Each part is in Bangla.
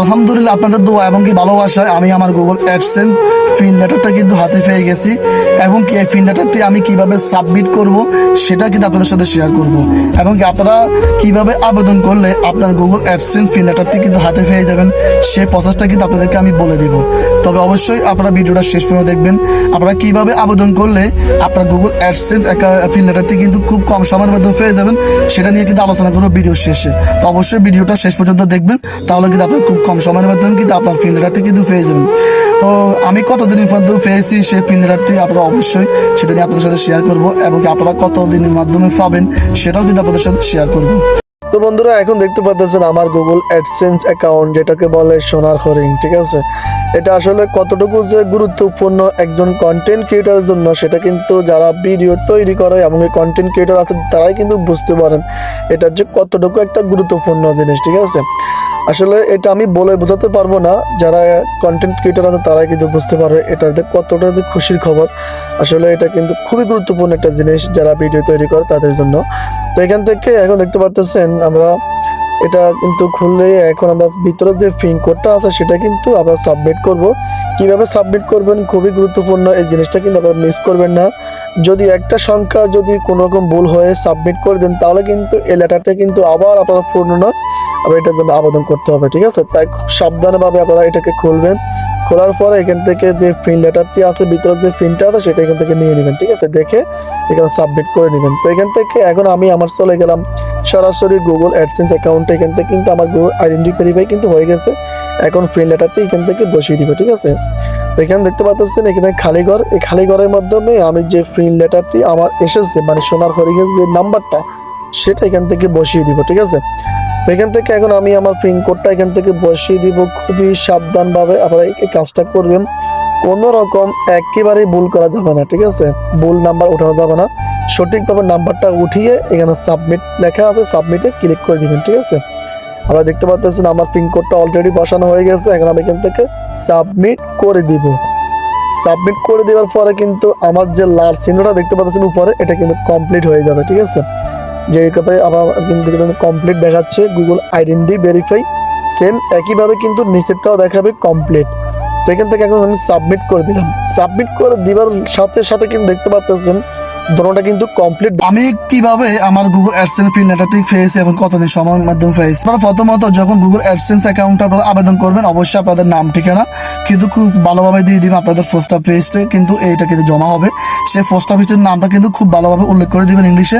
আলহামদুলিল্লাহ আপনাদের দোয়া এবং কি ভালোবাসায় আমি আমার গুগল অ্যাডসেন্স ফিন লেটারটা কিন্তু হাতে পেয়ে গেছি এবং কি এই ফিন লেটারটি আমি কীভাবে সাবমিট করব সেটা কিন্তু আপনাদের সাথে শেয়ার করব। এবং কি আপনারা কীভাবে আবেদন করলে আপনার গুগল অ্যাডসেন্স ফিন লেটারটি কিন্তু হাতে পেয়ে যাবেন, সেই প্রসেসটা কিন্তু আপনাদেরকে আমি বলে দিব। তবে অবশ্যই আপনারা ভিডিওটা শেষ পর্যন্ত দেখবেন। আপনারা কীভাবে আবেদন করলে আপনার গুগল অ্যাডসেন্স ফিন লেটারটি কিন্তু খুব কম সময়ের মধ্যে পেয়ে যাবেন, সেটা নিয়ে কিন্তু আলোচনা করব ভিডিও শেষে। তো অবশ্যই ভিডিওটা শেষ পর্যন্ত দেখবেন, তাহলে কিন্তু আপনার খুব কম সময়ের মাধ্যমে কিন্তু আপনার পিন লেটারটি কিন্তু পেয়ে যাবেন। তো আমি কতদিনের মধ্যে পেয়েছি সেই পিন লেটারটি আপনারা অবশ্যই সেটা নিয়ে আপনাদের সাথে শেয়ার করব এবং আপনারা কতদিনের মাধ্যমে পাবেন সেটাও কিন্তু আপনাদের সাথে শেয়ার করব। তো বন্ধুরা, এখন দেখতে পাচ্ছেন আমার গুগল অ্যাডসেন্স অ্যাকাউন্ট যেটাকে বলে সোনার হরিং ঠিক আছে? এটা আসলে কতটুকু যে গুরুত্বপূর্ণ একজন কন্টেন্ট ক্রিয়েটারের জন্য, সেটা কিন্তু যারা ভিডিও তৈরি করে এবং কন্টেন্ট ক্রিয়েটার আছে তারাই কিন্তু বুঝতে পারেন। এটা যে কতটুকু একটা গুরুত্বপূর্ণ জিনিস, ঠিক আছে? আসলে এটা আমি বলে বোঝাতে পারব না, যারা কন্টেন্ট ক্রিয়েটার আছে তারাই কিন্তু বুঝতে পারবে এটা কতটা যে খুশির খবর। আসলে এটা কিন্তু খুবই গুরুত্বপূর্ণ একটা জিনিস যারা ভিডিও তৈরি করে তাদের জন্য। তো এখান থেকে এখন দেখতে পারতেছেন আমরা এটা কিন্তু খুললে এখন আমরা ভিতরে যে পিন কোডটা আছে সেটা কিন্তু আমরা সাবমিট করব। কীভাবে সাবমিট করবেন? খুবই গুরুত্বপূর্ণ। এই জিনিসটা কিন্তু আপনারা মিস করবেন না। যদি একটা সংখ্যা যদি কোনো রকম ভুল হয়ে সাবমিট করে দেন, তাহলে কিন্তু এই লেটারটা কিন্তু আবার আপনারা পূর্ণ নয় আবার এটার জন্য আবেদন করতে হবে, ঠিক আছে? তাই খুব সাবধানভাবে আপনারা এটাকে খুলবেন। খোলার পরে এখান থেকে যে প্রিন্ট লেটারটি আছে, ভিতরে যে প্রিন্টটা আছে, সেটা এখান থেকে নিয়ে নেবেন, ঠিক আছে? দেখে এখানে সাবমিট করে নেবেন। তো এখান থেকে এখন আমি আমার চলে গেলাম। সরাসরি গুগল অ্যাডসেন্স অ্যাকাউন্টে এখান থেকে কিন্তু আমার গুগল আইডেন্টি ভেরিফাই কিন্তু হয়ে গেছে। এখন প্রিন্ট লেটারটি এখান থেকে বসিয়ে দিবে, ঠিক আছে? তো এখানে দেখতে পাচ্ছেন এখানে খালি ঘর। এই খালি ঘরের মাধ্যমে আমি যে প্রিন্ট লেটারটি আমার এসেছে মানে সোনার হরিংয়ের যে নাম্বারটা সেটা এখান থেকে বসিয়ে দিব, ঠিক আছে? তো এখান থেকে এখন আমি আমার পিন কোডটা এখান থেকে বসিয়ে দিব। খুবই সাবধানভাবে আপনারা এই কাজটা করবেন। কোনো রকম একেবারেই ভুল করা যাবে না, ঠিক আছে? ভুল নাম্বার ওঠানো যাবে না। সঠিকভাবে নাম্বারটা উঠিয়ে এখানে সাবমিট লেখা আছে সাবমিটে ক্লিক করে দিবেন, ঠিক আছে? আমরা দেখতে পাচ্ছেন আমার পিন কোডটা অলরেডি বসানো হয়ে গেছে, এখন আমি এখান থেকে সাবমিট করে দিব। সাবমিট করে দেওয়ার পরে কিন্তু আমার যে লাল চিহ্নটা দেখতে পাচ্ছেন উপরে, এটা কিন্তু কমপ্লিট হয়ে যাবে, ঠিক আছে? যে এইভাবে আবার কিন্তু কমপ্লিট দেখাচ্ছে গুগল আইডেন্টি ভেরিফাই সেম একইভাবে কিন্তু নিচেরটাও দেখাবে কমপ্লিট তো এখান থেকে এখন আমি সাবমিট করে দিলাম। সাবমিট করে দিবার সাথে সাথে কিন্তু দেখতে পাচ্ছেন দোনোটা কিন্তু কমপ্লিট আমি কীভাবে আমার গুগল অ্যাডসেন্স পিন লেটারটি পেয়েছি এবং কতদিন সময়ের মাধ্যমে পেয়েছি? আপনারা প্রথমত যখন গুগল অ্যাডসেন্স অ্যাকাউন্ট আপনারা আবেদন করবেন, অবশ্যই আপনাদের নাম, ঠিকানা কিন্তু খুব ভালোভাবে দিয়ে দিবেন আপনাদের পোস্ট অফিসে কিন্তু এইটা কিন্তু জমা হবে। সেই পোস্ট অফিসের নামটা কিন্তু খুব ভালোভাবে উল্লেখ করে দিবেন ইংলিশে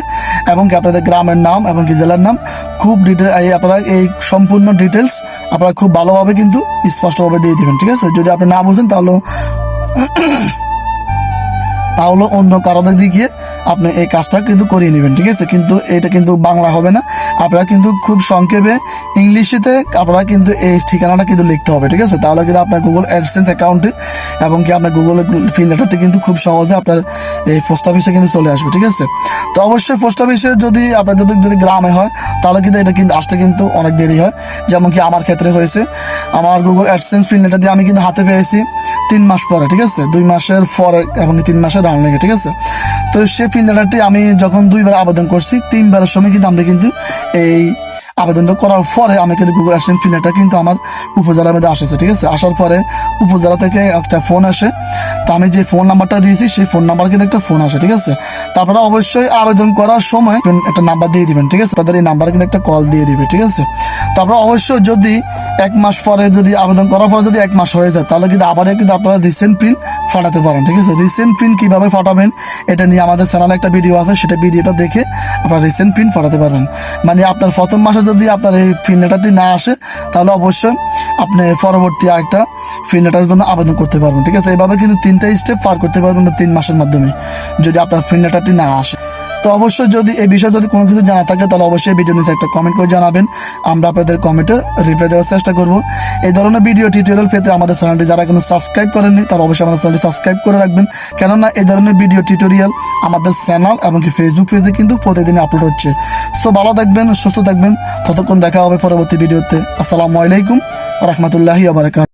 এবং কি আপনাদের গ্রামের নাম এবং কি জেলার নাম, খুব ডিটেল আপনারা এই সম্পূর্ণ ডিটেলস আপনারা খুব ভালোভাবে কিন্তু স্পষ্টভাবে দিয়ে দিবেন, ঠিক আছে? যদি আপনি না বুঝেন তাহলে তাহলে অন্য কারণের দিকে আপনি এই কাজটা কিন্তু করিয়ে নেবেন, ঠিক আছে? কিন্তু এটা কিন্তু বাংলা হবে না। আপনারা কিন্তু খুব সংক্ষেপে ইংলিশেতে আপনারা কিন্তু এই ঠিকানাটা কিন্তু লিখতে হবে, ঠিক আছে? তাহলে কিন্তু আপনার গুগল অ্যাডসেন্স অ্যাকাউন্টে এবং কি আপনার গুগল ফিল লেটারটি কিন্তু খুব সহজে আপনার এই পোস্ট অফিসে কিন্তু চলে আসবে, ঠিক আছে? তো অবশ্যই পোস্ট অফিসে যদি আপনার যদি যদি গ্রামে হয়, তাহলে কিন্তু এটা কিন্তু আসতে কিন্তু অনেক দেরি হয়। যেমন কি আমার ক্ষেত্রে হয়েছে, আমার গুগল অ্যাডসেন্স ফিল লেটারটি আমি কিন্তু হাতে পেয়েছি তিন মাস পরে, ঠিক আছে? দুই মাসের পরে এবং তিন মাসের রান লেগে ঠিক আছে? তো সে ফিল লেটারটি আমি যখন দুইবার আবেদন করছি তিনবারের সময় কিন্তু আমরা কিন্তু এই আবেদনটা করার পরে আমি কিন্তু গুগল অ্যাডসেন্স ফিল্ডটা কিন্তু আমার উপজেলার মধ্যে আসেছে, ঠিক আছে? আসার পরে উপজেলা থেকে একটা ফোন আসে। তো আমি যে ফোন নাম্বারটা দিয়েছি, সেই ফোন নাম্বার কিন্তু একটা ফোন আসে, ঠিক আছে? তারপরে অবশ্যই আবেদন করার সময় একটা নাম্বার দিয়ে দিবেন, ঠিক আছে? তাদের এই নাম্বারে কিন্তু একটা কল দিয়ে দিবে, ঠিক আছে? তারপরে অবশ্যই যদি এক মাস পরে যদি আবেদন করার পরে যদি এক মাস হয়ে যায়, তাহলে কিন্তু আবার কিন্তু আপনারা রিসেন্ট প্রিন্ট ফাটাতে পারেন, ঠিক আছে? রিসেন্ট প্রিন্ট কীভাবে ফাটাবেন, এটা নিয়ে আমাদের চ্যানেলে একটা ভিডিও আছে, সেটা ভিডিওটা দেখে আপনারা রিসেন্ট প্রিন্ট ফাটাতে পারবেন। মানে আপনার প্রথম মাসে যদি আপনার এই প্রিন্ট লেটারটি না আসে, তাহলে অবশ্যই আপনি পরবর্তী আরেকটা লেটারের জন্য আবেদন করতে পারবেন, ঠিক আছে? এইভাবে কিন্তু তিনটা স্টেপ পার করতে পারবেন তিন মাসের মাধ্যমে, যদি আপনার প্রিন্ট লেটারটি না আসে। তো অবশ্যই যদি এই বিষয়ে যদি কোনো কিছু জানা থাকে, তাহলে অবশ্যই ভিডিও নিচে একটা কমেন্ট করে জানাবেন। আমরা আপনাদের কমেন্টে রিপ্লাই দেওয়ার চেষ্টা করব। এই ধরনের ভিডিও টিউটোরিয়াল পেতে আমাদের চ্যানেলটি যারা এখনও সাবস্ক্রাইব করেননি, তারা অবশ্যই আমাদের চ্যানেলটি সাবস্ক্রাইব করে রাখবেন। কেননা এই ধরনের ভিডিও টিউটোরিয়াল আমাদের চ্যানেল এবং কি ফেসবুক পেজে কিন্তু প্রতিদিন আপলোড হচ্ছে। সো ভালো থাকবেন, সুস্থ থাকবেন। ততক্ষণ দেখা হবে পরবর্তী ভিডিওতে আসসালামু আলাইকুম রহমতুল্লাহি আবরকাত